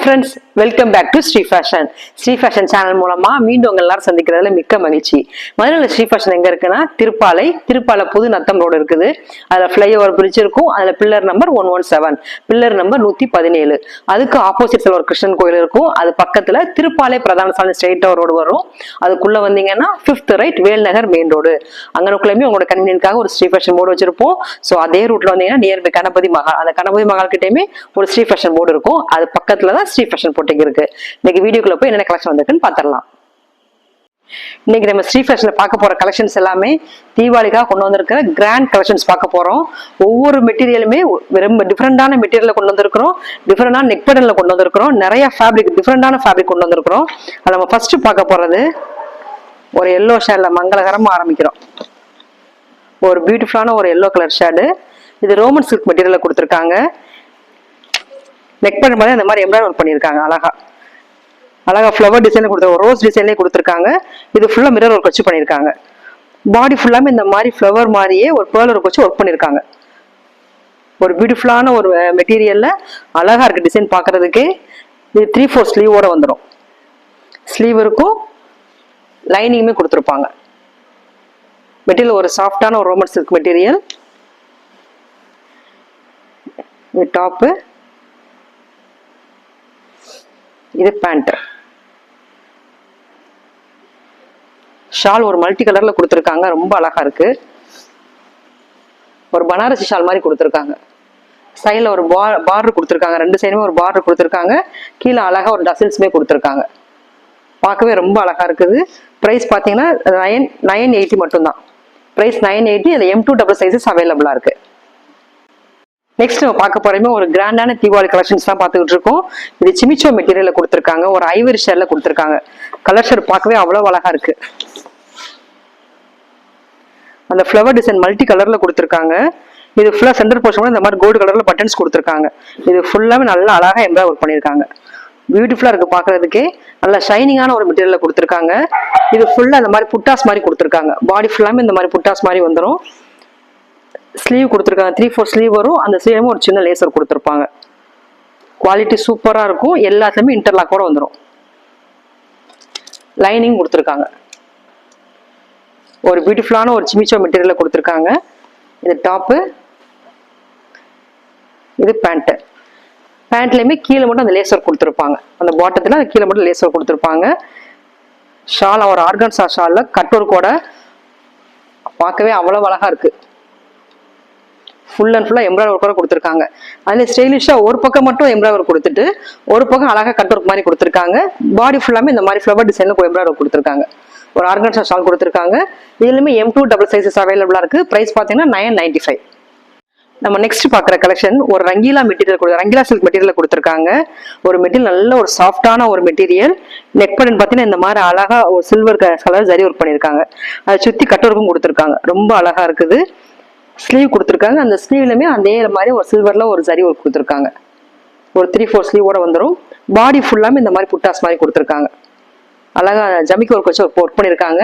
Hi friends welcome back to Sri fashion Sri fashion channel மூலமா மீண்டும் உங்க எல்லாரும் சந்திக்கிறதுல மிக்க மகிழ்ச்சி. மதுரையில் ஸ்ரீ ஃபேஷன் எங்க இருக்குன்னா திருப்பாலை திருப்பாலை புது நத்தம் ரோடு இருக்குது. அதுல ஃபிளைஓவர் பிரிட்ஜ் இருக்கும் அதுல pillar number one one seven pillar number நூத்தி பதினேழு. அதுக்கு ஆப்போசிட்ல ஒரு கிருஷ்ணன் கோயில் இருக்கும். அது பக்கத்துல திருப்பாலை பிரதான சாலை ஸ்ட்ரெயிட்டா ரோடு வரும். அதுக்குள்ள வந்தீங்கன்னா fifth right Velnagar main road அங்கனுக்குள்ளேயுமே உங்களோட கன்வீனியன்காக ஒரு ஸ்ரீ ஃபேஷன் போர்டு வச்சிருப்போம். ஸோ அதே ரூட்ல வந்தீங்கன்னா நியர்பை கணபதி மகால் அந்த கணபதி மகால் கிட்டேயுமே ஒரு ஸ்ரீ ஃபேஷன் போர்டு இருக்கும். அது பக்கத்துல தான் ஸ்ரீ ஃபேஷன் போட்டிங் இருக்கு. இன்னைக்கு வீடியோக்குள்ள போய் என்னென்ன கலெக்ஷன் வந்திருக்குன்னு பார்த்துடலாம். இன்னைக்கு நம்ம ஸ்ரீ ஃபேஷன்ல பார்க்க போற கலெக்ஷன்ஸ் எல்லாமே தீபாவளிக்காக கொண்டு வந்திருக்கிற கிராண்ட் கலெக்ஷன்ஸ் பார்க்க போறோம். ஒவ்வொரு மெட்டீரியலுமே ரொம்ப டிஃப்ரெண்டான மெட்டீரியல கொண்டு வந்திருக்கிறோம். டிஃப்ரெண்டான நெக் பட்டன்ல கொண்டு வந்திருக்கிறோம். நிறைய ஃபேப்ரிக் டிஃப்ரெண்டான ஃபேப்ரிக் கொண்டு வந்திருக்கிறோம். அதை நம்ம ஃபர்ஸ்ட் பார்க்க போறது ஒரு எல்லோ ஷேட்ல மங்களகரமா ஆரம்பிக்கிறோம். ஒரு பியூட்டிஃபுல்லான ஒரு எல்லோ கலர் ஷேடு இது ரோமன் சில்க் மெட்டீரியல்ல கொடுத்துருக்காங்க. நெக் பண்ணும்போது அந்த மாதிரி எம்ப்ராய்டர் ஒர்க் பண்ணியிருக்காங்க அழகா. அழகா ஃப்ளவர் டிசைன்ல கொடுத்த ரோஸ் டிசைன்லேயே கொடுத்துருக்காங்க. இது ஃபுல்லாக மிரர் ஒர்க் வச்சு பண்ணியிருக்காங்க. பாடி ஃபுல்லாமே இந்த மாதிரி ஃப்ளவர் மாதிரியே ஒரு பேர்ல் ஒர்க் வச்சு ஒர்க் பண்ணியிருக்காங்க. ஒரு பியூட்டிஃபுல்லான ஒரு மெட்டீரியலில் அழகாக இருக்குது டிசைன் பார்க்குறதுக்கு இது த்ரீ ஃபோர் ஸ்லீவோட வந்துடும் ஸ்லீவ் இருக்கும் லைனிங்குமே கொடுத்துருப்பாங்க. மெட்டீரியல் ஒரு சாஃப்டான ஒரு ரோமன் சில்க் மெட்டீரியல் டாப்பு இது பேண்ட் ஷால் ஒரு மல்டி கலர்ல கொடுத்துருக்காங்க. ரொம்ப அழகா இருக்கு. ஒரு பனாரசி ஷால் மாதிரி கொடுத்துருக்காங்க. சைடில் ஒரு பா பார்டர் கொடுத்துருக்காங்க. ரெண்டு சைடுமே ஒரு பார்டர் கொடுத்துருக்காங்க. கீழே அழகாக ஒரு டசில்ஸுமே கொடுத்துருக்காங்க. பார்க்கவே ரொம்ப அழகாக இருக்குது. ப்ரைஸ் பார்த்தீங்கன்னா நயன் நைன் எயிட்டி மட்டும்தான். ப்ரைஸ் நைன் எயிட்டி அது எம் டூ டபுள் சைஸஸ் அவைலபிளாக இருக்குது நெக்ஸ்ட் நம்ம பார்க்க போறோமே ஒரு கிராண்டான தீபாவளி கலெக்ஷன்ஸ் தான் பார்த்துக்கிட்டு இருக்கோம். இது சிமிச்சோ மெட்டீரியல்ல கொடுத்துருக்காங்க. ஒரு ஐவரி ஷேர்ல கொடுத்துருக்காங்க. கலர் ஷேர் பார்க்கவே அவ்வளோ அழகா இருக்கு. அந்த ஃப்ளவர் டிசைன் மல்டி கலர்ல கொடுத்துருக்காங்க. இது ஃபுல்லா சென்டர் போர்ஷன் இந்த மாதிரி கோல்டு கலர்ல பட்டன்ஸ் கொடுத்துருக்காங்க. இது ஃபுல்லாவே நல்லா அழகா எம்ப்ராய்டரி ஒர்க் பண்ணியிருக்காங்க. பியூட்டிஃபுல்லா இருக்கு பாக்குறதுக்கே நல்ல ஷைனிங்கான ஒரு மெட்டீரியல்ல கொடுத்துருக்காங்க. இது ஃபுல்லா இந்த மாதிரி புட்டாஸ் மாதிரி கொடுத்துருக்காங்க. பாடி ஃபுல்லாமே இந்த மாதிரி புட்டாஸ் மாதிரி வந்துடும் ஸ்லீவ் கொடுத்துருக்காங்க. த்ரீ ஃபோர் ஸ்லீவ் வரும். அந்த ஸ்லீவ்லேயும் ஒரு சின்ன லேசர் கொடுத்துருப்பாங்க. குவாலிட்டி சூப்பராக இருக்கும். எல்லாத்துலேயுமே இன்டர்லாக்கோட வந்துடும் லைனிங் கொடுத்துருக்காங்க. ஒரு பியூட்டிஃபுல்லான ஒரு சிமிச்சோ மெட்டீரியலில் கொடுத்துருக்காங்க. இது டாப்பு இது பேண்ட்டு பேண்ட்லேயுமே கீழே மட்டும் அந்த லேசர் கொடுத்துருப்பாங்க. அந்த பாட்டத்தில் கீழே மட்டும் லேசர் கொடுத்துருப்பாங்க. ஷால் ஒரு ஆர்கன்ஸா ஷாலில் கட் ஒர்க்கோட பார்க்கவே அவ்வளோ அழகாக இருக்குது ஃபுல் அண்ட் ஃபுல்லாக எம்ப்ராய்டர் ஒர்க்கோட கொடுத்துருக்காங்க. அதில் ஸ்டைலிஷாக ஒரு பக்கம் மட்டும் எம்ப்ராய்டர் கொடுத்துட்டு ஒரு பக்கம் அழகாக கட் ஒர்க் மாதிரி கொடுத்துருக்காங்க. பாடி ஃபுல்லாமே இந்த மாதிரி ஃப்ளவர் டிசைனில் எம்ப்ராய்டர் கொடுத்துருக்காங்க. ஒரு ஆர்கனைசர் ஷால் கொடுத்துருக்காங்க. இதுலையுமே எம் டூ டபுள் சைஸஸ் அவைலபிளாக இருக்குது ப்ரைஸ் பார்த்தீங்கன்னா நைன் நைன்டி ஃபைவ் நம்ம நெக்ஸ்ட் பார்க்குற கலெக்ஷன் ஒரு ரங்கீலா மெட்டீரியல் கொடு ரங்கீலா சில்க் மெட்டீரியல் கொடுத்துருக்காங்க. ஒரு மெட்டீரியல் நல்ல ஒரு சாஃப்டான ஒரு மெட்டீரியல். நெக் பட்டன் பார்த்தீங்கன்னா இந்த மாதிரி அழகா ஒரு சில்வர் கலர் ஜரி ஒர்க் பண்ணியிருக்காங்க அதை சுற்றி கட் ஒர்க்கும் கொடுத்துருக்காங்க. ரொம்ப அழகா இருக்குது. ஸ்லீவ் கொடுத்துருக்காங்க. அந்த ஸ்லீவ்லையுமே அதே மாதிரி ஒரு சில்வரில் ஒரு சரி ஒர்க் கொடுத்துருக்காங்க. ஒரு த்ரீ ஃபோர் ஸ்லீவோட வந்துடும் பாடி ஃபுல்லாமே இந்த மாதிரி புட்டாஸ் மாதிரி கொடுத்துருக்காங்க. அழகாக ஜமிக்கு ஒர்க் வச்சு ஒர்க் பண்ணியிருக்காங்க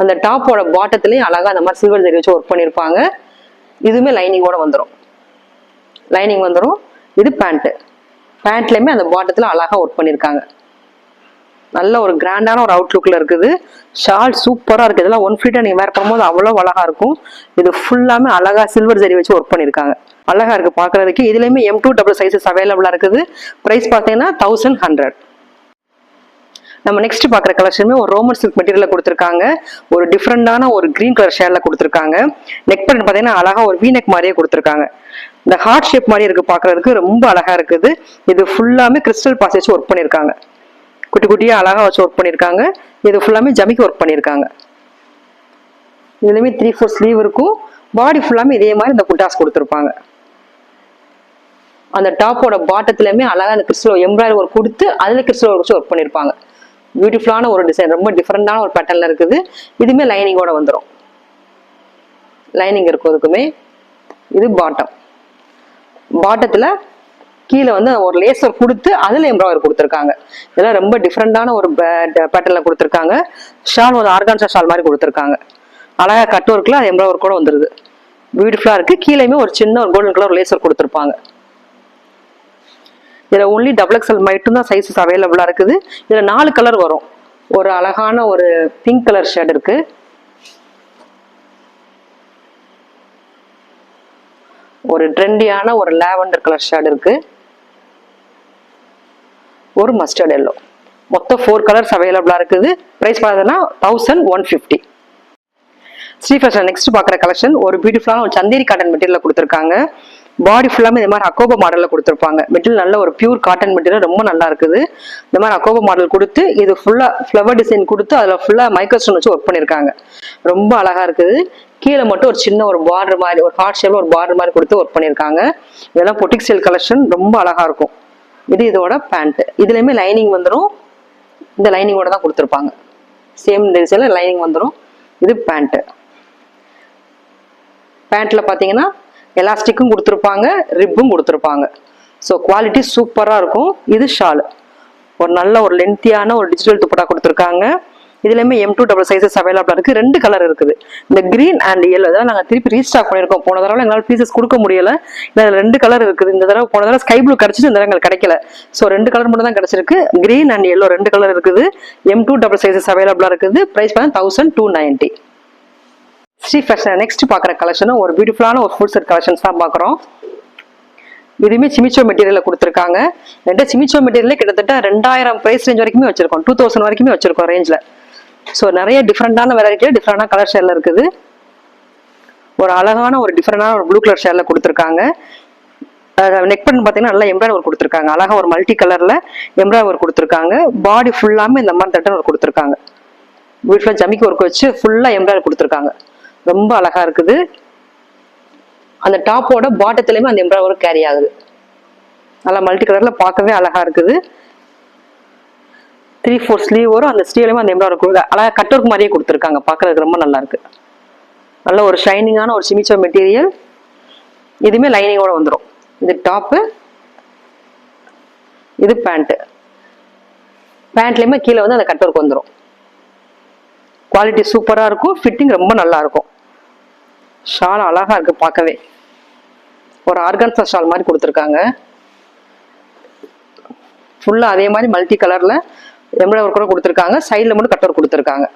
அந்த டாப்போட பாட்டத்துலேயும் அழகா அந்த மாதிரி சில்வர் ஜரி வச்சு ஒர்க் பண்ணியிருப்பாங்க இதுவுமே லைனிங்கோட வந்துடும் லைனிங் வந்துடும் இது பேண்ட்டு பேண்ட்லேயுமே அந்த பாட்டத்தில் அழகாக ஒர்க் பண்ணியிருக்காங்க நல்ல ஒரு கிராண்டான ஒரு அவுட்லுக்கில் இருக்குது. ஷால் சூப்பராக இருக்குது இதெல்லாம் ஒன் ஃபீட்டாக நீங்கள் வேர் பண்ணும்போது அவ்வளோ அழகாக இருக்கும். இது ஃபுல்லாமே அழகா சில்வர் ஜரி வச்சு ஒர்க் பண்ணியிருக்காங்க அழகாக இருக்குது பார்க்குறதுக்கு. இதுலேயுமே எம் டூ டபுள் சைஸஸ் அவைலபிளாக இருக்குது. ப்ரைஸ் பார்த்தீங்கன்னா தௌசண்ட் ஹண்ட்ரட் நம்ம நெக்ஸ்ட் பார்க்குற கலெக்ஷனுமே ஒரு ரோமன் சில்க் மெட்டீரியலில் கொடுத்துருக்காங்க. ஒரு டிஃப்ரெண்டான ஒரு க்ரீன் கலர் ஷேர்ல கொடுத்துருக்காங்க. நெக் பண்ணி பார்த்தீங்கன்னா அழகாக ஒரு வீ நெக் மாதிரியே கொடுத்துருக்காங்க. இந்த ஹார்ட் ஷேப் மாதிரி இருக்கு பார்க்குறதுக்கு. ரொம்ப அழகாக இருக்குது. இது ஃபுல்லாமே கிறிஸ்டல் பாஸ் வச்சு ஒர்க் பண்ணியிருக்காங்க குட்டி குட்டியாக அழகாக வச்சு ஒர்க் பண்ணியிருக்காங்க இது ஃபுல்லாமே ஜமிக்கு ஒர்க் பண்ணியிருக்காங்க இதுலேயுமே த்ரீ ஃபோர் ஸ்லீவ் இருக்கும். பாடி ஃபுல்லாமே இதே மாதிரி இந்த புட்டாஸ் கொடுத்துருப்பாங்க. அந்த டாப்போட பாட்டத்துலையுமே அழகாக அந்த கிறிஸ்டல் எம்ப்ராய்டரி ஒர்க் கொடுத்து அதில் கிறிஸ்டல் ஒர்க் வச்சு ஒர்க் பண்ணியிருப்பாங்க பியூட்டிஃபுல்லான ஒரு டிசைன் ரொம்ப டிஃப்ரெண்டான ஒரு பேட்டர்னில் இருக்குது. இதுவுமே லைனிங்கோட வந்துடும் லைனிங் இருக்கும் அதுக்குமே. இது பாட்டம் பாட்டத்தில் கீழே வந்து ஒரு லேசர் கொடுத்து அதில் எம்ப்ராய்டரி கொடுத்துருக்காங்க. இதெல்லாம் ரொம்ப டிஃப்ரெண்டான ஒரு பேட்டர்னில் கொடுத்துருக்காங்க. ஷால் ஒரு ஆர்கான்சா ஷால் மாதிரி கொடுத்துருக்காங்க. அழகா கட் ஒர்க்கில் அது எம்ப்ராய்டர் கூட வந்துடுது பியூட்டிஃபுல்லாக இருக்குது கீழேயுமே ஒரு சின்ன ஒரு கோல்டன் கலர் லேசர் கொடுத்துருப்பாங்க. இதில் ஒன்லி டபுள் எக்ஸல் மட்டும் தான் சைஸஸ் அவைலபிளாக இருக்குது. இதில் நாலு கலர் வரும். ஒரு அழகான ஒரு பிங்க் கலர் ஷேட் இருக்குது ஒரு ட்ரெண்டியான ஒரு லாவெண்டர் கலர் ஷேட் இருக்குது ஒரு மஸ்டர்ட் எல்லோ மொத்தம் ஃபோர் கலர்ஸ் அவைலபிளாக இருக்குது. Price பார்த்ததுன்னா thousand one fifty Sri fashion next பார்க்குற கலெக்ஷன் ஒரு பியூட்டிஃபுல்லான ஒரு சந்தேரி காட்டன் மெட்டீரியல் கொடுத்துருக்காங்க. பாடி ஃபுல்லாமே இந்த மாதிரி அக்கோபா மாடலில் கொடுத்துருப்பாங்க. மெட்டீரியல் நல்ல ஒரு பியூர் காட்டன் மெட்டீரியல் ரொம்ப நல்லா இருக்குது. இந்த மாதிரி அக்கோபா மாடல் கொடுத்து இது ஃபுல்லாக ஃப்ளவர் டிசைன் கொடுத்து அதில் ஃபுல்லாக மைக்ரோஸ்டோன் வச்சு ஒர்க் பண்ணியிருக்காங்க ரொம்ப அழகாக இருக்குது. கீழே மட்டும் ஒரு சின்ன ஒரு பார்டர் மாதிரி ஒரு ஹார்ட் ஷேப்பில் ஒரு பார்டர் மாதிரி கொடுத்து ஒர்க் பண்ணியிருக்காங்க இதெல்லாம் பொட்டிக் ஸ்டைல் கலெக்ஷன் ரொம்ப அழகாக இருக்கும். இது இதோட பேண்ட் இதுலேயுமே லைனிங் வந்துடும் இந்த லைனிங்கோட தான் கொடுத்துருப்பாங்க. சேம் டிசைனில் லைனிங் வந்துடும் இது பேண்ட்டு பேண்ட்டில் பார்த்தீங்கன்னா எலாஸ்டிக்கும் கொடுத்துருப்பாங்க ரிப்பும் கொடுத்துருப்பாங்க. ஸோ குவாலிட்டி சூப்பராக இருக்கும். இது ஷால் ஒரு நல்ல ஒரு லென்த்தியான ஒரு டிஜிட்டல் துப்பட்டா கொடுத்துருக்காங்க. இதுலேயுமே எம் டூ டபுள் சைஸஸ் அவைலபிளாக இருக்குது ரெண்டு கலர் இருக்குது. இந்த க்ரீன் அண்ட் எல்லோ இதெல்லாம் நாங்கள் திருப்பி ரீஸ்டாக் பண்ணியிருக்கோம். போன தடவை எங்களால் பீசஸ் கொடுக்க முடியலை. இதில் ரெண்டு கலர் இருக்குது. இந்த தடவை போன தடவை ஸ்கை ப்ளூ கிடச்சிட்டு இந்த தடவை எங்களுக்கு கிடைக்கல. ஸோ ரெண்டு கலர் மட்டும் தான் கிடச்சிருக்கு. க்ரீன் அண்ட் எல்லோ ரெண்டு கலர் இருக்குது. எம் டூ டபுள் சைஸஸ் அவைலபிளாக இருக்குது. ப்ரைஸ் பார்த்தா thousand two ninety Sri fashion next பார்க்குற கலெக்ஷனும் ஒரு பியூட்டிஃபுல்லான ஒரு ஃபுட் செட் கலெக்ஷன்ஸ் தான் பார்க்குறோம். இதுவுமே சிமிச்சோ மெட்டீரியலில் கொடுத்துருக்காங்க. ரெண்டு சிமிச்சோ மெட்டீரியலே கிட்டத்தட்ட ரெண்டாயிரம் ப்ரைஸ் ரேஞ்ச் வரைக்குமே வச்சிருக்கோம். டூ தௌசண்ட் வரைக்குமே வச்சிருக்கோம் ரேஞ்சில் ஸோ நிறைய டிஃப்ரெண்டான வெரைட்டியில் டிஃப்ரெண்டான கலர் ஷேடில் இருக்குது. ஒரு அழகான ஒரு டிஃப்ரெண்டான ஒரு ப்ளூ கலர் ஷேடில் கொடுத்துருக்காங்க. நெக் பண்ணி பார்த்தீங்கன்னா நல்லா எம்ப்ராய்டர் ஒர்க் கொடுத்துருக்காங்க. அழகாக ஒரு மல்டி கலரில் எம்ப்ராய்டர் ஒர்க் கொடுத்துருக்காங்க. பாடி ஃபுல்லாமே இந்த மாதிரி தட்டன் ஒர்க் கொடுத்துருக்காங்க. பியூட்டிஃபுல்லாக ஜமிக்கு ஒர்க் வச்சு ஃபுல்லாக எம்ப்ராய்டர் கொடுத்துருக்காங்க. ரொம்ப அழகா இருக்குது. அந்த டாப்போட பாட்டத்துலேயுமே அந்த எம்ப்ராய்டர் கேரி ஆகுது. நல்லா மல்டி கலரில் பார்க்கவே அழகாக இருக்குது. த்ரீ ஃபோர் ஸ்லீவ் வரும். அந்த ஸ்லீவ்லயுமே அந்த எம்ப்ராய்டர் கொடுக்க அழகாக கட் ஒர்க் மாதிரியே கொடுத்துருக்காங்க. பார்க்கறதுக்கு ரொம்ப நல்லா இருக்கு. நல்ல ஒரு ஷைனிங்கான ஒரு சிமிச்சோ மெட்டீரியல் இதுவுமே லைனிங்கோட வந்துடும் இது டாப்பு இது பேண்ட்டு பேண்ட்லேயுமே கீழே வந்து அந்த கட் ஒர்க் வந்துடும் குவாலிட்டி சூப்பராக இருக்கும். ஃபிட்டிங் ரொம்ப நல்லா இருக்கும். ஷால் அழகாக இருக்குது பார்க்கவே. ஒரு ஆர்கன்சா ஷால் மாதிரி கொடுத்துருக்காங்க. ஃபுல்லாக அதே மாதிரி மல்டி கலரில் எம்ப்ராய்டரி கூட கொடுத்துருக்காங்க. சைடில் மட்டும் கட்டர் கொடுத்துருக்காங்க.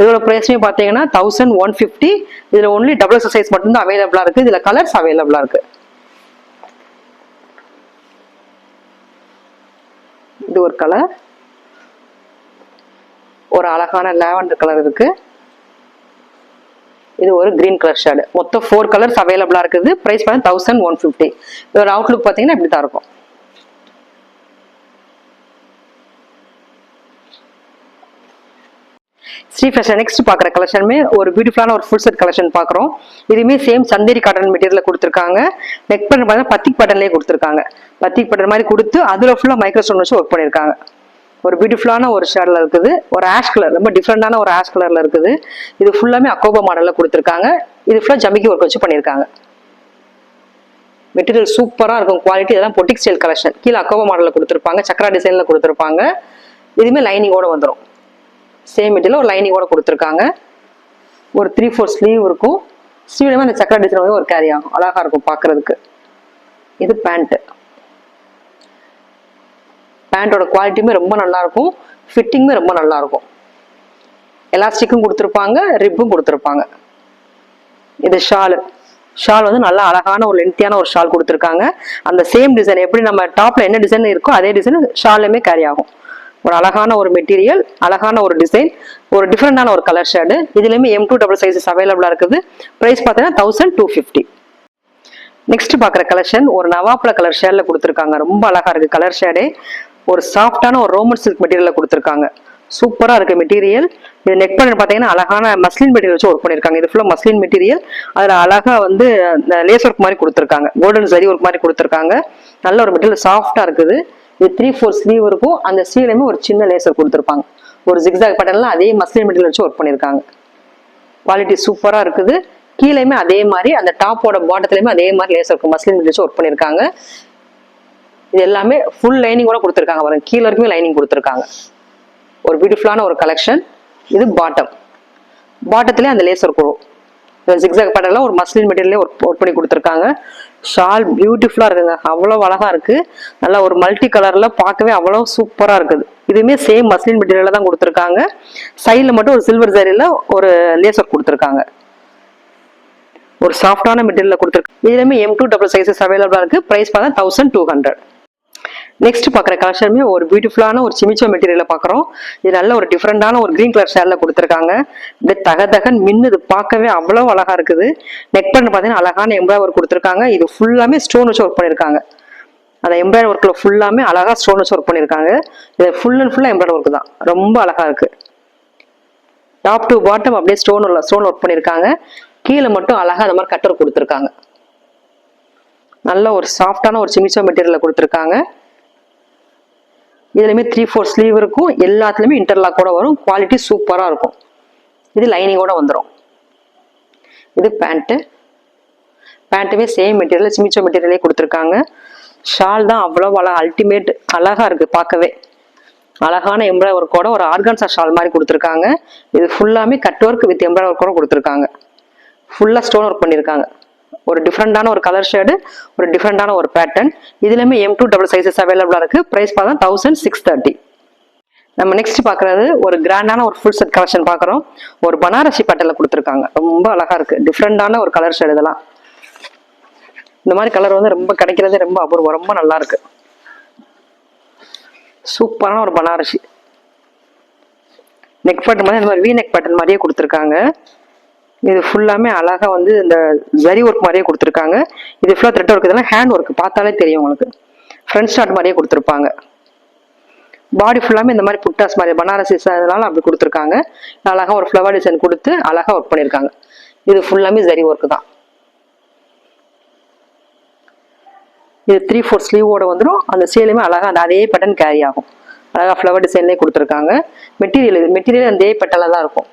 இதோட ப்ரைஸுமே பார்த்தீங்கன்னா தௌசண்ட் ஒன் ஃபிஃப்டி இதில் ஒன்லி டபுள் சைஸ் மட்டும்தான் அவைலபிளாக இருக்குது இதில் கலர்ஸ் அவைலபிளாக இருக்குது இது ஒரு கலர் ஒரு அழகான லேவண்டர் கலர் இருக்கு. இது ஒரு கிரீன் கலர் ஷேடு மொத்தம் ஃபோர் கலர்ஸ் அவைலபிளாக இருக்குது. ப்ரைஸ் பார்த்தீங்கன்னா தௌசண்ட் ஒன் ஃபிஃப்டி இதோட அவுட்லுக் பார்த்தீங்கன்னா இப்படி தான் இருக்கும். ஸ்ரீ ஃபேஷன் நெக்ஸ்ட் பார்க்குற கலெக்ஷனுமே ஒரு பியூட்டிஃபுல்லான ஒரு ஃபுல் செட் கலெக்ஷன் பார்க்குறோம். இதுவுமே சேம் சந்தேரி காட்டன் மெட்டீரியல் கொடுத்துருக்காங்க. நெக் பட்டன் பார்த்தா பத்திக் பட்டன்லேயே கொடுத்துருக்காங்க. பத்திக் பட்டன் மாதிரி கொடுத்து அதில் ஃபுல்லாக மைக்ரோஸ்டோன் வச்சு ஒர்க் பண்ணியிருக்காங்க. ஒரு பியூட்டிஃபுல்லான ஒரு ஷேடில் இருக்குது. ஒரு ஆஷ் கலர் ரொம்ப டிஃப்ரெண்டான ஒரு ஆஷ் கலரில் இருக்குது. இது ஃபுல்லாமே அக்கோபா மாடலில் கொடுத்துருக்காங்க. இது ஃபுல்லாக ஜமிக்கி ஒர்க் வச்சு பண்ணியிருக்காங்க. மெட்டீரியல் சூப்பராக இருக்கும். குவாலிட்டி இதெல்லாம் பொட்டிக் ஸ்டைல் கலெக்ஷன் கீழே அக்கோபா மாடலில் கொடுத்துருப்பாங்க. சக்கரா டிசைனில் கொடுத்துருப்பாங்க. இதுவுமே லைனிங்கோட வந்துடும் சேம் மெட்டீரியல் ஒரு லைனிங்கோட கொடுத்துருக்காங்க. ஒரு த்ரீ ஃபோர் ஸ்லீவ் இருக்கும். ஸ்லீவ்லேயுமே அந்த சக்கரை டிசைன் வந்து ஒரு கேரி ஆகும். அழகாக இருக்கும் பார்க்குறதுக்கு. இது பேண்ட்டு பேண்ட்டோட குவாலிட்டியுமே ரொம்ப நல்லா இருக்கும். ஃபிட்டிங்குமே ரொம்ப நல்லா இருக்கும். எலாஸ்டிக்கும் கொடுத்துருப்பாங்க ரிப்பும் கொடுத்துருப்பாங்க. இது ஷாலு ஷால் வந்து நல்லா அழகான ஒரு லென்த்தியான ஒரு ஷால் கொடுத்துருக்காங்க. அந்த சேம் டிசைன் எப்படி நம்ம டாப்ல என்ன டிசைன் இருக்கோ அதே டிசைன் ஷால்லையுமே கேரி ஆகும். ஒரு அழகான ஒரு மெட்டீரியல் அழகான ஒரு டிசைன் ஒரு டிஃப்ரெண்டான ஒரு கலர் ஷேடு இதுலேயுமே எம் டூ டபுள் சைஸஸ் அவைலபிளாக இருக்குது. ப்ரைஸ் பார்த்தீங்கன்னா தௌசண்ட் டூ ஃபிஃப்டி நெக்ஸ்ட் பார்க்குற கலெக்ஷன் ஒரு நவாப்பழ கலர் ஷேடில் கொடுத்துருக்காங்க. ரொம்ப அழகாக இருக்குது கலர் ஷேடே ஒரு சாஃப்டான ஒரு ரோமன் சில்க் மெட்டீரியலில் கொடுத்துருக்காங்க. சூப்பராக இருக்குது மெட்டீரியல் இது நெக் பண்ண பார்த்தீங்கன்னா அழகான மஸ்லின் மெட்டீரியல் வச்சு ஒர்க் பண்ணியிருக்காங்க. இது ஃபுல்லாக மஸ்லின் மெட்டீரியல் அதில் அழகாக வந்து லேஸ் ஒர்க் மாதிரி கொடுத்துருக்காங்க. கோல்டன் சரி ஒர்க் மாதிரி கொடுத்துருக்காங்க. நல்ல ஒரு மெட்டீரியல் சாஃப்டாக இருக்குது. இது த்ரீ ஃபோர் ஸ்லீவ் இருக்கும். அந்த ஸ்லீவ்லையுமே ஒரு சின்ன லேசர் கொடுத்துருப்பாங்க. ஒரு ஜிக்ஸாக் பட்டன்ல அதே மஸ்லின் மெட்டீரியல் வச்சு ஒர்க் பண்ணியிருக்காங்க. குவாலிட்டி சூப்பராக இருக்குது. கீழேயுமே அதே மாதிரி அந்த டாப்போட பாட்டத்துலையுமே அதே மாதிரி லேசர் இருக்கும் மஸ்லின் மெட்டீரியல் வச்சு ஒர்க் பண்ணியிருக்காங்க. இது எல்லாமே ஃபுல் லைனிங்கோட கொடுத்துருக்காங்க. பாருங்க கீழே இருக்குமே லைனிங் கொடுத்துருக்காங்க. ஒரு பியூட்டிஃபுல்லான ஒரு கலெக்ஷன் இது பாட்டம் பாட்டத்திலே அந்த லேசர் வரும் ஜிக்ஸாக் பேட்டர்ல ஒரு மஸ்லின் மெட்டீரியலே ஒர்க் ஒர்க் பண்ணி கொடுத்துருக்காங்க. ஷால் பியூட்டிஃபுல்லாக இருக்குங்க. அவ்வளோ அழகா இருக்கு. நல்லா ஒரு மல்டி கலரில் பார்க்கவே அவ்வளோ சூப்பராக இருக்குது. இதுவுமே சேம் மஸ்லின் மெட்டீரியலில் தான் கொடுத்துருக்காங்க. சைடில் மட்டும் ஒரு சில்வர் சேரீயில் ஒரு லேசர் கொடுத்துருக்காங்க. ஒரு சாஃப்டான மெட்டீரியலில் கொடுத்துருக்கு இதுலேயுமே எம் டூ டபுள் சைஸஸ் அவைலபிளாக இருக்குது ப்ரைஸ் பார்த்தா தௌசண்ட் டூ ஹண்ட்ரட் நெக்ஸ்ட் பார்க்குற கலெக்ஷனுமே ஒரு பியூட்டிஃபுல்லான ஒரு சிமிச்சோ மெட்டீரியலை பார்க்குறோம். இது நல்ல ஒரு டிஃப்ரெண்டான ஒரு க்ரீன் கலர் ஷேரில் கொடுத்துருக்காங்க. இது தக தகன் மின்னுது பார்க்கவே அவ்வளோ அழகாக இருக்குது. நெக் பண்ண பார்த்தீங்கன்னா அழகான எம்ப்ராய்வர் கொடுத்துருக்காங்க. இது ஃபுல்லாமே ஸ்டோன் வச்சு ஒர்க் பண்ணியிருக்காங்க. அந்த எம்ப்ராய்டர் ஒர்க்கில் ஃபுல்லாமே அழகாக ஸ்டோன் வச்சு ஒர்க் பண்ணியிருக்காங்க. இது ஃபுல் அண்ட் ஃபுல்லாக எம்ப்ராய்டர் ஒர்க் தான். ரொம்ப அழகாக இருக்குது டாப் டு பாட்டம் அப்படியே ஸ்டோன் ஸ்டோன் ஒர்க் பண்ணியிருக்காங்க. கீழே மட்டும் அழகாக அந்த மாதிரி கட்டர் கொடுத்துருக்காங்க. நல்ல ஒரு சாஃப்டான ஒரு சிமிச்சோ மெட்டீரியலில் கொடுத்துருக்காங்க. இதுலையுமே த்ரீ ஃபோர் ஸ்லீவ் இருக்கும். எல்லாத்துலேயுமே இன்டர்லாக் கூட வரும். குவாலிட்டி சூப்பராக இருக்கும். இது லைனிங்கோட வந்துடும் இது பேண்ட்டு பேண்ட்டுமே சேம் மெட்டீரியல் சிமிச்சோ மெட்டீரியலே கொடுத்துருக்காங்க. ஷால் தான் அவ்வளோ அழகா அல்டிமேட் அழகாக இருக்குது பார்க்கவே. அழகான எம்ப்ராய்டர் ஒர்க்கோட ஒரு ஆர்கான்சா ஷால் மாதிரி கொடுத்துருக்காங்க. இது ஃபுல்லாமே கட் ஒர்க் வித் எம்ப்ராய்டர் ஒர்க்கோட கொடுத்துருக்காங்க. ஃபுல்லாக ஸ்டோன் ஒர்க் பண்ணியிருக்காங்க ஒரு டிஃப்ரெண்டான ஒரு கலர் ஷேடு ஒரு டிஃப்ரெண்டான ஒரு பேட்டர்ன் இதுலையுமே எம் டூ டபுள் சைஸஸ் அவைலபிளாக இருக்கு. ப்ரைஸ் பார்த்தா தௌசண்ட் சிக்ஸ் தேர்ட்டி நம்ம நெக்ஸ்ட் பார்க்குறது ஒரு கிராண்டான ஒரு ஃபுல் செட் கலெக்ஷன் பார்க்குறோம். ஒரு பனாரசி பேட்டர்ல கொடுத்துருக்காங்க. ரொம்ப அழகா இருக்கு. டிஃப்ரெண்டான ஒரு கலர் ஷேடு இதெல்லாம். இந்த மாதிரி கலர் வந்து ரொம்ப கிடைக்கிறதே ரொம்ப அபூர்வம். ரொம்ப நல்லா இருக்கு. சூப்பரான ஒரு பனாரசி. நெக் பேட்டர்ன் மாதிரி இந்த மாதிரி வி நெக் பேட்டர்ன் மாதிரியே கொடுத்துருக்காங்க. இது ஃபுல்லாமே அழகாக வந்து இந்த ஜரி ஒர்க் மாதிரியே கொடுத்துருக்காங்க. இது ஃபுல்லாக த்ரெட் ஒர்க் இதெல்லாம் ஹேண்ட் ஒர்க் பார்த்தாலே தெரியும் உங்களுக்கு. ஃப்ரண்ட் ஸ்டார்ட் மாதிரியே கொடுத்துருப்பாங்க. பாடி ஃபுல்லாமே இந்த மாதிரி புட்டாஸ் மாதிரி பனாரசி அதனால அப்படி கொடுத்துருக்காங்க. அழகாக ஒரு ஃப்ளவர் டிசைன் கொடுத்து அழகாக ஒர்க் பண்ணியிருக்காங்க. இது ஃபுல்லாமே ஜரி ஒர்க் தான். இது த்ரீ ஃபோர் ஸ்லீவோட வந்துடும் அந்த சேலுமே அழகாக அந்த அதே பேட்டர்ன் கேரி ஆகும். அழகாக ஃப்ளவர் டிசைன்லேயே கொடுத்துருக்காங்க. மெட்டீரியல் இது மெட்டீரியல் அதே பேட்டர்ல தான் இருக்கும்.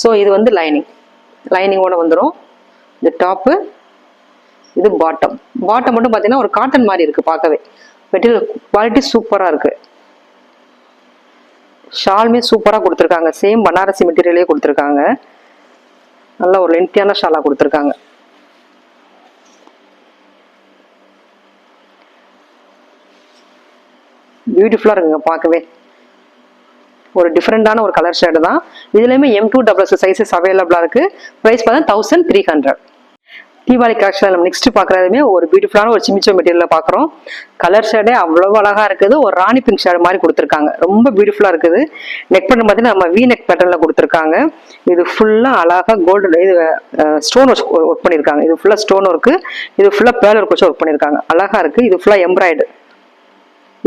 ஸோ இது வந்து லைனிங் லைனிங்கோட வந்துடும் இது டாப்பு இது பாட்டம் பாட்டம் மட்டும் பார்த்தீங்கன்னா ஒரு காட்டன் மாதிரி இருக்கு பார்க்கவே. மெட்டீரியல் குவாலிட்டி சூப்பராக இருக்கு. ஷாலுமே சூப்பராக கொடுத்துருக்காங்க. சேம் பனாரசி மெட்டீரியலே கொடுத்துருக்காங்க. நல்ல ஒரு லென்த்தியான ஷாலாக கொடுத்துருக்காங்க. பியூட்டிஃபுல்லாக இருக்குங்க பார்க்கவே. ஒரு டிஃப்ரெண்டான ஒரு கலர் ஷேடு தான். இதுலேயுமே எம் டூ டபுள் சைஸஸ் அவைலபிளாக இருக்குது ப்ரைஸ் பார்த்தா thousand three hundred Deepavali collection நம்ம நெக்ஸ்ட் பார்க்குறதுமே ஒரு பியூட்டிஃபுல்லான ஒரு சிமிச்சோ மெட்டீரியலில் பார்க்குறோம். கலர் ஷேடே அவ்வளோ அழகாக இருக்குது. ஒரு ராணி பிங்க் ஷேடு மாதிரி கொடுத்துருக்காங்க. ரொம்ப பியூட்டிஃபுல்லாக இருக்குது. நெக் பேட்டர்ன் பார்த்தீங்கன்னா நம்ம வி நெக் பேட்டர்னில் கொடுத்துருக்காங்க. இது ஃபுல்லாக அழகாக கோல்டு இது ஸ்டோன் வச்சு ஒர்க் பண்ணியிருக்காங்க. இது ஃபுல்லாக ஸ்டோன் ஒர்க்கு இது ஃபுல்லாக பேலர் வச்சு ஒர்க் பண்ணியிருக்காங்க. அழகாக இருக்குது இது ஃபுல்லாக எம்ப்ராய்டு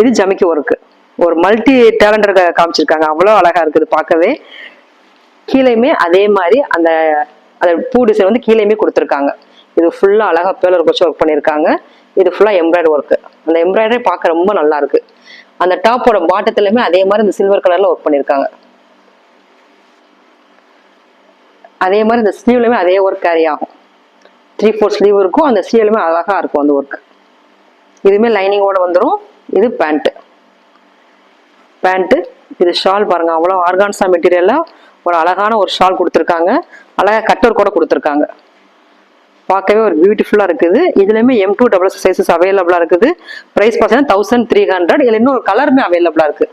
இது ஜமிக்கு ஒர்க்கு ஒரு மல்டி டேலண்டர் காமிச்சிருக்காங்க. அவ்வளோ அழகா இருக்குது பார்க்கவே. கீழேயுமே அதே மாதிரி அந்த அந்த பூ டிசைன் வந்து கீழேயுமே கொடுத்துருக்காங்க. இது ஃபுல்லாக அழகாக பேலர் வச்சு ஒர்க் பண்ணியிருக்காங்க. இது ஃபுல்லாக எம்ப்ராய்டரி ஒர்க்கு அந்த எம்ப்ராய்டரி பார்க்க ரொம்ப நல்லா இருக்கு. அந்த டாப்போட பாட்டத்துலையுமே அதே மாதிரி இந்த சில்வர் கலரில் ஒர்க் பண்ணியிருக்காங்க. அதே மாதிரி இந்த ஸ்லீவ்லையுமே அதே ஒர்க் கேரி ஆகும். த்ரீ ஃபோர் ஸ்லீவ் இருக்கும். அந்த ஸ்லீவ்லையுமே அழகாக இருக்கும் அந்த ஒர்க் இதுவுமே லைனிங்கோட வந்துடும் இது பேண்ட்டு பேண்ட்டு இது ஷால் பாருங்க அவ்வளோ ஆர்கான்ஸா மெட்டீரியலாக ஒரு அழகான ஒரு ஷால் கொடுத்துருக்காங்க. அழகாக கட்டர் கூட கொடுத்துருக்காங்க. பார்க்கவே ஒரு பியூட்டிஃபுல்லாக இருக்குது. இதுலையுமே எம் டூ டபுள் சைஸஸ் அவைலபிளாக இருக்குது. ப்ரைஸ் பார்த்தீங்கன்னா தௌசண்ட் த்ரீ ஹண்ட்ரட் இதில் இன்னொரு கலருமே அவைலபிளாக இருக்குது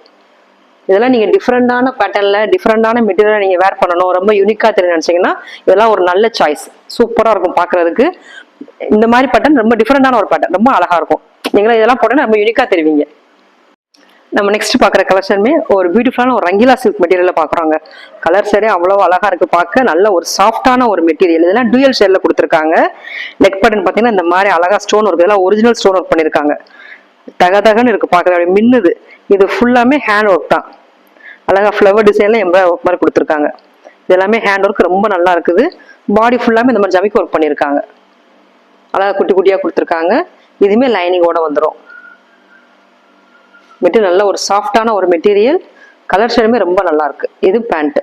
இதெல்லாம் நீங்கள் டிஃப்ரெண்டான பேட்டர்னில் டிஃப்ரெண்டான மெட்டீரியல் நீங்கள் வேர் பண்ணணும். ரொம்ப யூனிக்காக தெரியும் நினச்சிங்கன்னா இதெல்லாம் ஒரு நல்ல சாய்ஸ் சூப்பராக இருக்கும் பார்க்குறதுக்கு. இந்த மாதிரி பேட்டர்ன் ரொம்ப டிஃப்ரெண்டான ஒரு பேட்டர்ன் ரொம்ப அழகாக இருக்கும். நீங்களும் இதெல்லாம் போட்டோன்னா ரொம்ப யூனிக்காக தெரிவிங்க. நம்ம நெக்ஸ்ட் பார்க்குற கலெக்ஷனுமே ஒரு பியூட்டிஃபுல்லான ஒரு ரங்கிலா சில்க் மெட்டீரியலில் பார்க்குறாங்க. கலர் ஷேடே அவ்வளோ அழகாக இருக்குது பார்க்க. நல்ல ஒரு சாஃப்டான ஒரு மெட்டீரியல் இதெல்லாம் டூயல் ஷேடில் கொடுத்துருக்காங்க. நெக் பட்டன் பார்த்தீங்கன்னா இந்த மாதிரி அழகா ஸ்டோன் ஒர்க் இதெல்லாம் ஒரிஜினல் ஸ்டோன் ஒர்க் பண்ணியிருக்காங்க. தக தகன்னு இருக்கு பார்க்கவே மின்னுது. இது ஃபுல்லாமே ஹேண்ட் ஒர்க் தான். அழகா ஃப்ளவர் டிசைனில் எம்ப்ராய்டரி ஒர்க் மாதிரி கொடுத்துருக்காங்க. இது எல்லாமே ஹேண்ட் ஒர்க் ரொம்ப நல்லா இருக்குது. பாடி ஃபுல்லாமே இந்த மாதிரி ஜமிக்கு ஒர்க் பண்ணியிருக்காங்க. அழகா குட்டி குட்டியாக கொடுத்துருக்காங்க. இதுவுமே லைனிங்கோட வந்துடும் மெட்டீரியல் நல்ல ஒரு சாஃப்டான ஒரு மெட்டீரியல். கலர் ஷேடுமே ரொம்ப நல்லா இருக்கு இது பேண்ட்டு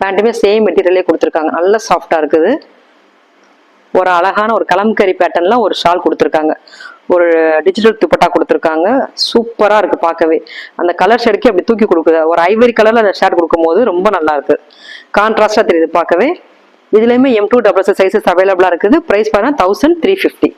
பேண்ட்டுமே சேம் மெட்டீரியலே கொடுத்துருக்காங்க. நல்ல சாஃப்டா இருக்குது. ஒரு அழகான ஒரு கலம்கரி பேட்டர்ன்ல ஒரு ஷால் கொடுத்துருக்காங்க. ஒரு டிஜிட்டல் துப்பட்டா கொடுத்துருக்காங்க. சூப்பரா இருக்கு பார்க்கவே. அந்த கலர் ஷேடுக்கு அப்படி தூக்கி கொடுக்குது. ஒரு ஐவரி கலர்ல அந்த ஷேட் கொடுக்கும்போது ரொம்ப நல்லா இருக்கு கான்ட்ராஸ்டா தெரியுது பார்க்கவே. இதுலேயுமே எம் டூ டபுள் சைஸஸ் அவைலபிளாக இருக்குது. ப்ரைஸ் பார்த்தா thousand three fifty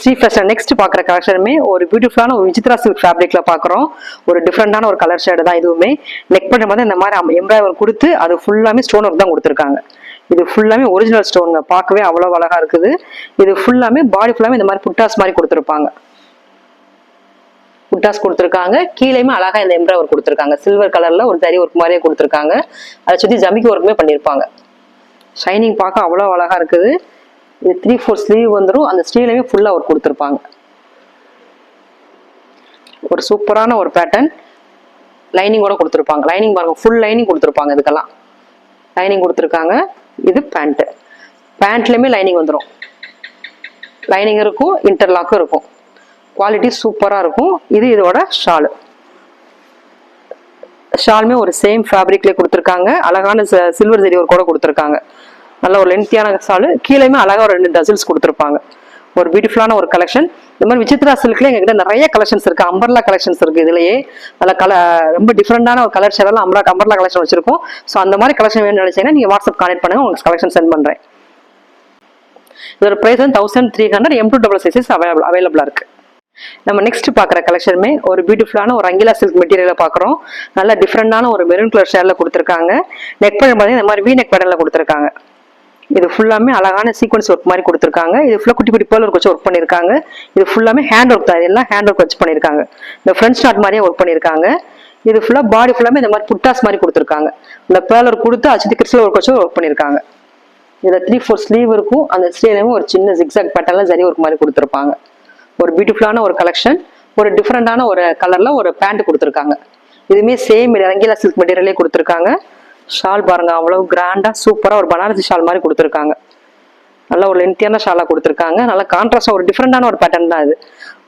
Shri fashion next பார்க்குற கலெக்ஷனுமே ஒரு பியூட்டிஃபுல்லான ஒரு விசித்ரா சில்க் ஃபேப்ரிக்கில் பார்க்குறோம். ஒரு டிஃப்ரெண்டான ஒரு கலர் ஷேடு தான் இதுவுமே. நெக் பண்ண வந்து இந்த மாதிரி எம்ப்ராய்டர் கொடுத்து அது ஃபுல்லாமே ஸ்டோன் ஒர்க் தான் கொடுத்துருக்காங்க. இது ஃபுல்லாமே ஒரிஜினல் ஸ்டோனுங்க பார்க்கவே அவ்வளோ அழகா இருக்குது. இது ஃபுல்லாமே பாடி ஃபுல்லாமே இந்த மாதிரி புட்டாஸ் மாதிரி கொடுத்துருப்பாங்க. புட்டாஸ் கொடுத்துருக்காங்க. கீழேயுமே அழகா இந்த எம்ப்ராய்டர் கொடுத்துருக்காங்க. சில்வர் கலர்ல ஒரு தறி ஒர்க் மாதிரியே கொடுத்துருக்காங்க. அதை சுற்றி ஜமிக்கு ஒர்க்குமே பண்ணியிருப்பாங்க. ஷைனிங் பார்க்க அவ்வளோ அழகா இருக்குது. த்ரீ ஃபோர் ஸ்லீவ் வந்துடும் அந்த ஸ்லீவ்லையுமே ஃபுல்லாக அவர் கொடுத்துருப்பாங்க. ஒரு சூப்பரான ஒரு பேட்டர்ன் லைனிங்கோட கொடுத்துருப்பாங்க. லைனிங் பாருங்க ஃபுல் லைனிங் கொடுத்துருப்பாங்க இதுக்கெல்லாம். லைனிங் கொடுத்துருக்காங்க. இது பேண்ட்டு பேண்ட்லேயுமே லைனிங் வந்துடும் லைனிங் இருக்கும் இன்டர்லாக்கும் இருக்கும். குவாலிட்டி சூப்பராக இருக்கும். இது இதோட ஷாலு ஷாலுமே ஒரு சேம் ஃபேப்ரிக்லேயே கொடுத்துருக்காங்க. அழகான சில்வர் ஜெரி ஒரு கூட கொடுத்துருக்காங்க. நல்ல ஒரு லென்த்தியான சாலு கீழேயுமே அழகாக ஒரு ரெண்டு டசில்ஸ் கொடுத்துருப்பாங்க. ஒரு பியூட்டிஃபுல்லான ஒரு கலெக்ஷன் இந்த மாதிரி விசித்ரா சில்க்ல எங்ககிட்ட நிறைய கலெக்ஷன்ஸ் இருக்கு. அம்பர்லா கலெக்ஷன்ஸ் இருக்கு இதுலயே. நல்ல கல ரொம்ப டிஃப்ரெண்டான ஒரு கலர் ஷேடெல்லாம் அம்பரா அம்பர்லா கலெக்ஷன் வச்சிருக்கோம். ஸோ அந்த மாதிரி கலெக்ஷன் வேணும்னு நினைச்சீங்கன்னா நீங்க வாட்ஸ்அப் கான்டெக்ட் பண்ணுங்க. உங்களுக்கு கலெக்ஷன் சென்ட் பண்றேன். இதோட ப்ரைஸ் வந்து thousand three hundred M to double sizes available அவைலபிளா இருக்கு. நம்ம நெக்ஸ்ட் பார்க்குற கலெக்ஷனுமே ஒரு பியூட்டிஃபுல்லான ஒரு அங்கிலா சில்க் மெட்டீரியலை பார்க்குறோம். நல்ல டிஃப்ரெண்டான ஒரு மெரூன் கலர் ஷேரில் கொடுத்துருக்காங்க. நெக் பேடல் பார்த்தீங்கன்னா இந்த மாதிரி வி நெக் பேடலில் கொடுத்துருக்காங்க. இது ஃபுல்லாமே அழகான சீக்வன்ஸ் ஒர்க் மாதிரி கொடுத்துருக்காங்க. இது ஃபுல்லாக குட்டி குட்டி பேர்ல வச்சு ஒர்க் பண்ணியிருக்காங்க. இது ஃபுல்லாமே ஹேண்ட் ஒர்க் தான். இதெல்லாம் ஹேண்ட் ஒர்க் வச்சு பண்ணியிருக்காங்க. இந்த ஃப்ரெண்ட்ஸ் நாட் மாதிரியே ஒர்க் பண்ணியிருக்காங்க. இது ஃபுல்லாக பாடி ஃபுல்லாமே இந்த மாதிரி புட்டாஸ் மாதிரி கொடுத்துருக்காங்க. இந்த பேலர் கொடுத்து அச்சுத்தி கிறிஸ்டல் ஒர்க் வச்சு ஒர்க் பண்ணியிருக்காங்க. இதில் த்ரீ ஃபோர் ஸ்லீவ் இருக்கும். அந்த ஸ்லீவ்லேயும் ஒரு சின்ன ஜிக்ஸாக் பேட்டர்லாம் சரி ஒர்க் மாதிரி கொடுத்துருப்பாங்க. ஒரு பியூட்டிஃபுல்லான ஒரு கலெக்ஷன் ஒரு டிஃப்ரெண்டான ஒரு கலரில் ஒரு பேண்ட் கொடுத்துருக்காங்க. இதுவுமே சேம் ரங்கீலா சில்க் மெட்டீரியலே கொடுத்துருக்காங்க. ஷால் பாருங்க அவ்வளோ கிராண்டாக சூப்பராக ஒரு பனாரசி ஷால் மாதிரி கொடுத்துருக்காங்க. நல்ல ஒரு லென்த்தியான ஷாலாக கொடுத்துருக்காங்க. நல்ல கான்ட்ராஸ்டாக ஒரு டிஃப்ரெண்டான ஒரு பேட்டர்ன் தான் இது.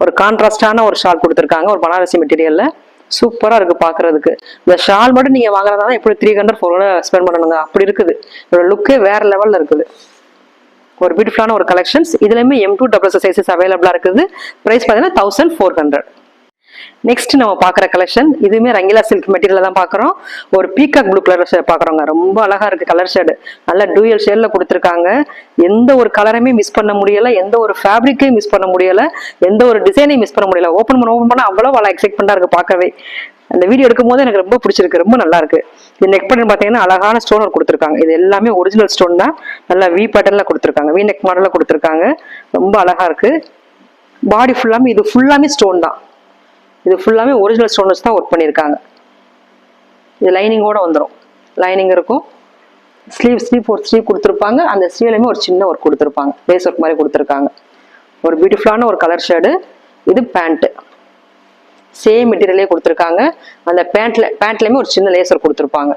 ஒரு கான்ட்ராஸ்டான ஒரு ஷால் கொடுத்துருக்காங்க ஒரு பனாரசி மெட்டீரியலில் சூப்பராக இருக்குது பார்க்குறதுக்கு இந்த ஷால் மட்டும் நீங்கள் வாங்குறதா எப்படி three hundred four hundred spend பண்ணணுங்க. அப்படி இருக்குது. இதோட லுக்கே வேறு லெவலில் இருக்குது. ஒரு பியூட்டிஃபுல்லான ஒரு கலெக்ஷன்ஸ் இதுலேயுமே எம் டூ டபுள் சைசஸ் அவைலபிளாக இருக்குது. ப்ரைஸ் பார்த்தீங்கன்னா தௌசண்ட் ஃபோர் ஹண்ட்ரட் நெக்ஸ்ட் நம்ம பார்க்குற கலெக்ஷன் இதுவுமே ரங்கிலா சில்க் மெட்டீரியல் தான் பார்க்குறோம். ஒரு பீகாக் ப்ளூ கலர் ஷேட் பார்க்குறோங்க. ரொம்ப அழகா இருக்கு கலர் ஷேடு நல்லா டூயல் ஷேடில் கொடுத்துருக்காங்க. எந்த ஒரு கலருமே மிஸ் பண்ண முடியலை எந்த ஒரு ஃபேப்ரிக்கையும் மிஸ் பண்ண முடியலை எந்த ஒரு டிசைனையும் மிஸ் பண்ண முடியல. ஓப்பன் பண்ண ஓப்பன் பண்ணால் அவ்வளோ அவ்வளோ எக்ஸைட்மெண்ட்டாக இருக்குது பார்க்கவே. அந்த வீடியோ எடுக்கும் போது எனக்கு ரொம்ப பிடிச்சிருக்கு ரொம்ப நல்லா இருக்கு. இந்த நெக் பட்டன் பார்த்தீங்கன்னா அழகான ஸ்டோன் கொடுத்துருக்காங்க. இது எல்லாமே ஒரிஜினல் ஸ்டோன் தான். நல்லா வி பேட்டர்ல கொடுத்துருக்காங்க. வி நெக் மாடலில் கொடுத்துருக்காங்க. ரொம்ப அழகா இருக்கு. பாடி ஃபுல்லாமே இது ஃபுல்லாமே ஸ்டோன் தான். இது ஃபுல்லாமே ஒரிஜினல் ஸ்டோன் வச்சு தான் ஒர்க் பண்ணியிருக்காங்க. இது லைனிங்கோட வந்துடும் லைனிங் இருக்கும். ஸ்லீவ் ஸ்லீவ் ஒரு ஸ்லீவ் கொடுத்துருப்பாங்க. அந்த ஸ்லீவ்லையுமே ஒரு சின்ன ஒர்க் கொடுத்துருப்பாங்க. லேஸ் ஒர்க் மாதிரி கொடுத்துருக்காங்க. ஒரு பியூட்டிஃபுல்லான ஒரு கலர் ஷேடு இது பேண்ட்டு சேம் மெட்டீரியலே கொடுத்துருக்காங்க. அந்த பேண்ட்ல பேண்ட்லையுமே ஒரு சின்ன லேசர் கொடுத்துருப்பாங்க.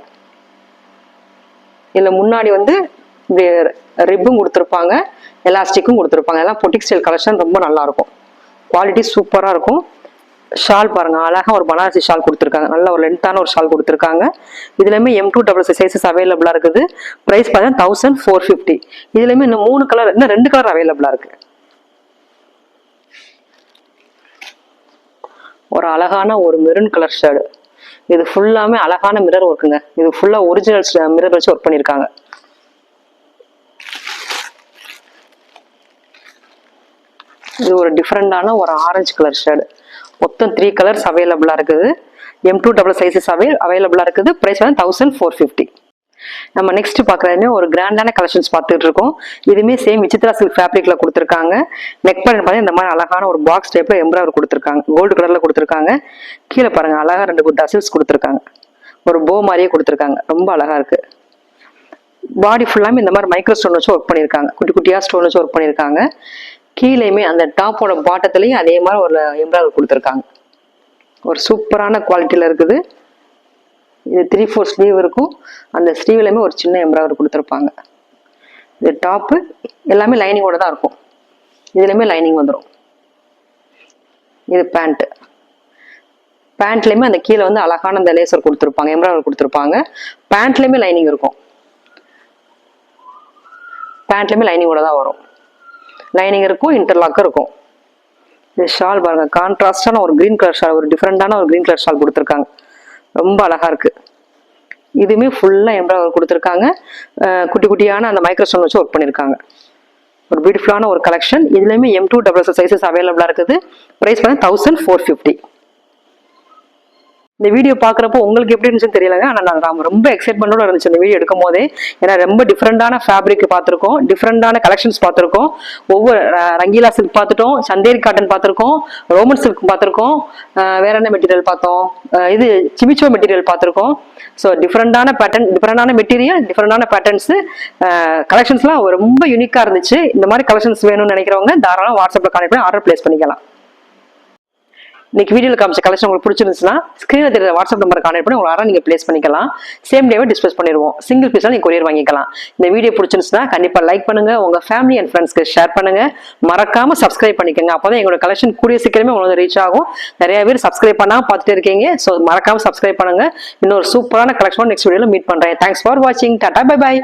இதில் முன்னாடி வந்து ரிப்பும் கொடுத்துருப்பாங்க. எலாஸ்டிக்கும் கொடுத்துருப்பாங்க. எல்லாம் பொட்டிக் ஸ்டைல் கலெக்ஷன் ரொம்ப நல்லாயிருக்கும் குவாலிட்டி சூப்பராக இருக்கும். ஷால் பாருங்க. அழகா ஒரு பனாரசி ஷால் கொடுத்துருக்காங்க. நல்ல ஒரு லென்த்தான ஒரு ஷால் கொடுத்துருக்காங்க. இதுலையுமே எம் டூ டபுள் சைசஸ் அவைலபிளாக இருக்குது. ப்ரைஸ் பார்த்தீங்கன்னா தௌசண்ட் ஃபோர் ஃபிஃப்டி இதுலையுமே இன்னும் மூணு கலர் இன்னும் ரெண்டு கலர் அவைலபிளாக இருக்கு. ஒரு அழகான ஒரு மெரூன் கலர் ஷேடு இது ஃபுல்லாமே அழகான மிரர் ஒர்க்குங்க இது ஃபுல்லாக ஒரிஜினல் மிரர் வச்சு ஒர்க் பண்ணியிருக்காங்க. இது ஒரு டிஃப்ரெண்டான ஒரு ஆரஞ்சு கலர் ஷேடு மொத்தம் த்ரீ கலர்ஸ் அவைலபிளாக இருக்குது. எம் டூ டபுள் சைஸஸ் அவை அவைலபிளாக இருக்குது. ப்ரைஸ் வந்து தௌசண்ட் ஃபோர் ஃபிஃப்டி நம்ம நெக்ஸ்ட் பார்க்குறதுமே ஒரு கிராண்டான கலெக்ஷன்ஸ் பார்த்துட்டு இருக்கோம் இதுவுமே சேம் விசித்ரா சில்க் ஃபேப்ரிக்கில் கொடுத்துருக்காங்க. நெக் பண்ணி பார்த்தீங்கன்னா இந்த மாதிரி அழகான ஒரு பாக்ஸ் டைப்பில் எம்ப்ராய்டர் கொடுத்துருக்காங்க. கோல்டு கலரில் கொடுத்துருக்காங்க. கீழே பாருங்க அழகாக ரெண்டு டசில்ஸ் கொடுத்துருக்காங்க. ஒரு போ மாதிரியே கொடுத்துருக்காங்க. ரொம்ப அழகாக இருக்குது பாடி ஃபுல்லாமே இந்த மாதிரி மைக்ரோ ஸ்டோன் வச்சு ஒர்க் பண்ணியிருக்காங்க. குட்டி குட்டியாக ஸ்டோன் வச்சு ஒர்க் பண்ணியிருக்காங்க. கீழேயுமே அந்த டாப்போட பாட்டத்துலேயும் அதே மாதிரி ஒரு எம்ப்ராய்டர் கொடுத்துருக்காங்க. ஒரு சூப்பரான குவாலிட்டியில் இருக்குது. இது த்ரீ ஃபோர் ஸ்லீவ் இருக்கும். அந்த ஸ்லீவ்லையுமே ஒரு சின்ன எம்ப்ராய்டர் கொடுத்துருப்பாங்க. இது டாப்பு எல்லாமே லைனிங்கோட தான் இருக்கும். இதுலையுமே லைனிங் வந்துடும் இது பேண்ட்டு பேண்ட்லேயுமே அந்த கீழே வந்து அழகான அந்த லேசர் கொடுத்துருப்பாங்க எம்ப்ராய்டர் கொடுத்துருப்பாங்க. பேண்ட்லேயுமே லைனிங் இருக்கும். பேண்ட்லேயுமே லைனிங்கோட தான் வரும். லைனிங் இருக்கும் இன்டர்லாக்கும் இருக்கும். இது ஷால் பாருங்க கான்ட்ராஸ்டான ஒரு கிரீன் கலர் ஷால் ஒரு டிஃப்ரெண்டான ஒரு கிரீன் கலர் ஷால் கொடுத்துருக்காங்க. ரொம்ப அழகா இருக்கு. இதுவுமே ஃபுல்லாக எம்ப்ராய்டர் கொடுத்துருக்காங்க. குட்டி குட்டியான அந்த மைக்ரோஸ்டோன் வச்சு ஒர்க் பண்ணியிருக்காங்க ஒரு பியூட்டிஃபுல்லான ஒரு கலெக்ஷன் இதுலேயுமே எம் டூ டபுள் சைஸஸ் அவைலபிளாக இருக்குது. ப்ரைஸ் பார்த்தீங்கன்னா தௌசண்ட் ஃபோர் ஃபிஃப்டி இந்த வீடியோ பார்க்குறப்போ உங்களுக்கு எப்படி இருந்துச்சுன்னு தெரியலங்க. ஆனால் நான் ரொம்ப- ரொம்ப எக்ஸைட்மெண்டோட இருந்துச்சு இந்த வீடியோ எடுக்கும் போதே ஏன்னா ரொம்ப டிஃப்ரெண்டான ஃபேப்ரிக் பார்த்துருக்கோம். டிஃப்ரெண்டான கலெக்ஷன்ஸ் பார்த்துருக்கோம். ஒவ்வொரு ரங்கீலா சில்க் பார்த்துட்டோம். சந்தேரி காட்டன் பார்த்துருக்கோம். ரோமன் சில்க் பார்த்துருக்கோம். வேற என்ன மெட்டீரியல் பார்த்தோம்? இது சிமிச்சோ மெட்டீரியல் பார்த்துருக்கோம். ஸோ டிஃப்ரெண்டான பேட்டர்ன் டிஃப்ரெண்டான மெட்டீரியல் டிஃப்ரெண்டான பேட்டர்ன்ஸ் கலெக்ஷன்ஸ்லாம் ரொம்ப யூனிக்காக இருந்துச்சு. இந்த மாதிரி கலெக்ஷன்ஸ் வேணும்னு நினைக்கிறவங்க தாராளம் வாட்ஸ்அப்பில் கான்டெக்ட் பண்ணி ஆர்டர் பிளேஸ் பண்ணிக்கலாம். இன்னைக்கு வீடியோவில் காமிச்ச கலெக்ஷன் உங்களுக்கு பிடிச்சிருந்துச்சுன்னா ஸ்க்ரீனில் தெரியுற வாட்ஸ்அப் நம்பர் கான்டெக்ட் பண்ணி உங்களால் நீங்கள் ப்ளேஸ் பண்ணிக்கலாம். சேம் டேவே டிஸ்பேஸ் பண்ணிடுவோம். சிங்கிள் பீஸாக நீங்கள் கொரியர் வாங்கிக்கலாம். இந்த வீடியோ பிடிச்சிருந்துச்சுன்னா கண்டிப்பாக லைக் பண்ணுங்கள் உங்கள் ஃபேமிலி அண்ட் ஃப்ரெண்ட்ஸ்க்கு ஷேர் பண்ணுங்கள் மறக்காமல் சப்ஸ்கிரைப் பண்ணிக்கோங்க. அப்போ தான் எங்களோட கலெக்ஷன் கூடிய சீக்கிரமே உங்களுக்கு ரீச் ஆகும். நிறைய பேர் சப்ஸ்கிரைப் பண்ணாமல் பார்த்துட்டு இருக்கீங்க. ஸோ மறக்காமல் சப்ஸ்கிரைப் பண்ணுங்க. இன்னொரு சூப்பரான கலெக்ஷன் நெக்ஸ்ட் வீடியோவில் மீட் பண்ணுறேன் தேங்க்ஸ் ஃபார் வாட்சிங் டாட்டா பை பாய்